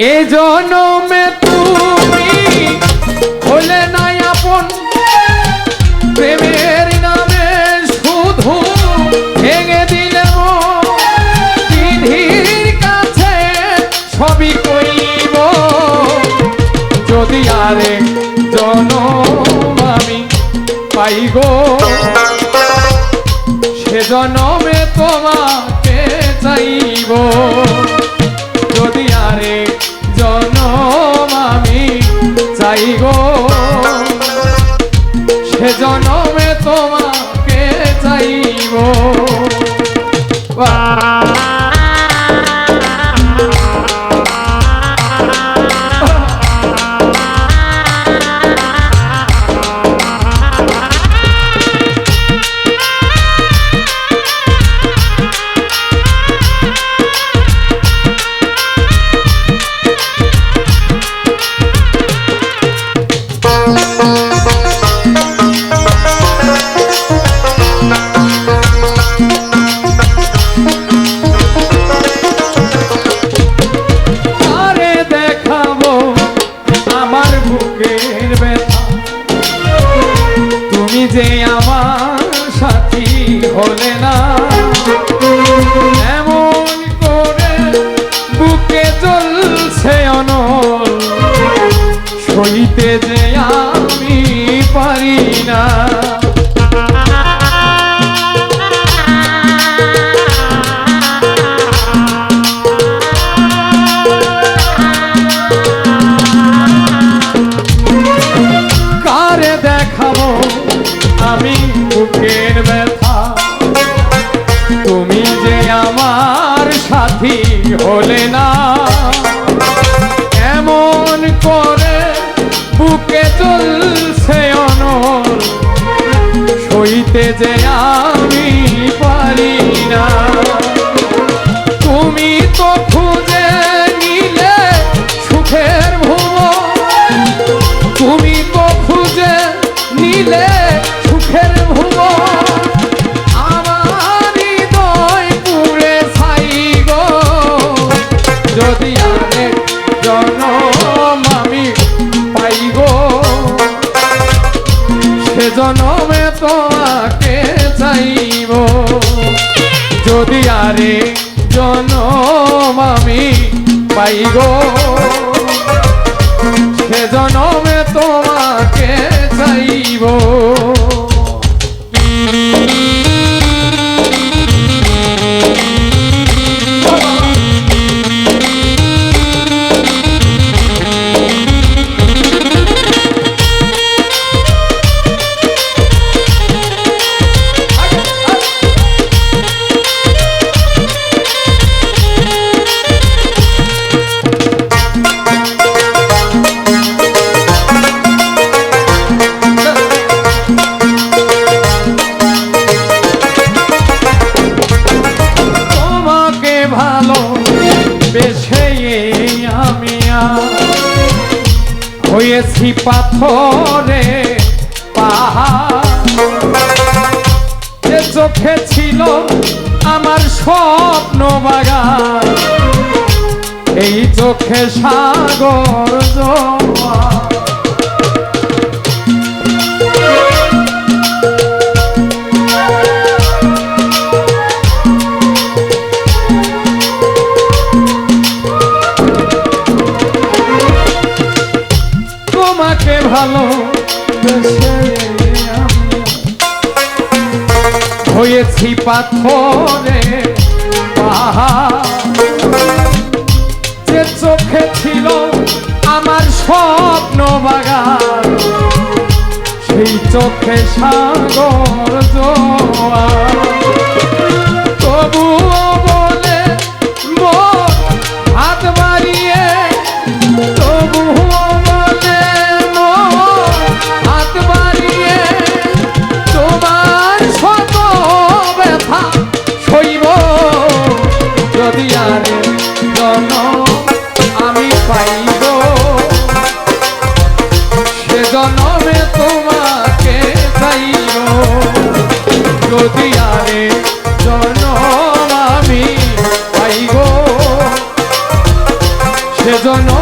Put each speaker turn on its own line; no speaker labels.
এ জনমে তুমি হলে নাই আপন প্রেমের নামে শুধু ভেঙে দিলে। বিধির কাছে সবই কইব যদি আরে জনম আমি পাই গো, সে জনমে তোমাকে চাইব চাই গো। সে জনমে তোমাকে চাইব আরে যে আমার সাথী হলে না। বুকের ব্যথা। তুমি যে আমার সাথী হলে না। এমন করে বুকে চলছে অনর। সইতে যে আমি যদি জনম আমি পাই গো পাথরে পাহাড়। চোখে ছিল আমার স্বপ্ন বাগান এই চোখে সাগর জোয়ার। ভালো হয়েছি পাথরে যে চোখে ছিল আমার স্বপ্ন বাগান সেই চোখে সাগর জোয়ার। তবুও যদি জন আমি পাইব। সে জনমে তোমাকে চাইব। যদি আরে জনম আমি পাইব, সে জনমে